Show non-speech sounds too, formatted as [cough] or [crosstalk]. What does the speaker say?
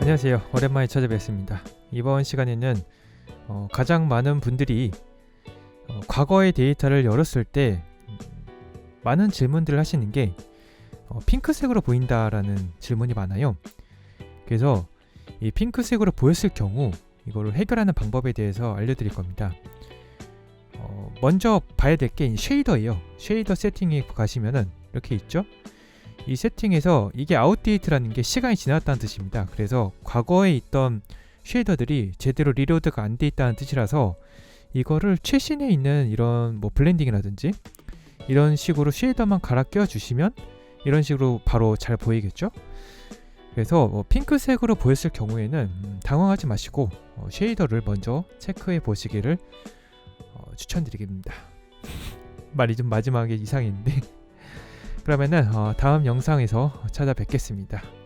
안녕하세요. 오랜만에 찾아뵙습니다. 이번 시간에는 어, 가장 많은 분들이 어, 과거의 데이터를 열었을 때 음, 많은 질문들을 하시는 게 어, 핑크색으로 보인다라는 질문이 많아요. 그래서 이 핑크색으로 보였을 경우 이거를 해결하는 방법에 대해서 알려드릴 겁니다. 어, 먼저 봐야 될 게 쉐이더예요. 쉐이더 세팅에 가시면은 이렇게 있죠. 이 세팅에서 이게 아웃데이트라는 게 시간이 지났다는 뜻입니다. 그래서 과거에 있던 쉐이더들이 제대로 리로드가 안 돼 있다는 뜻이라서 이거를 최신에 있는 이런 뭐 블렌딩이라든지 이런 식으로 쉐이더만 갈아 껴 주시면 이런 식으로 바로 잘 보이겠죠? 그래서 뭐 핑크색으로 보였을 경우에는 음, 당황하지 마시고 어, 쉐이더를 먼저 체크해 보시기를 어, 추천드리겠습니다. [laughs] 말이 좀 마지막에 이상했는데 그러면은 어, 다음 영상에서 찾아뵙겠습니다.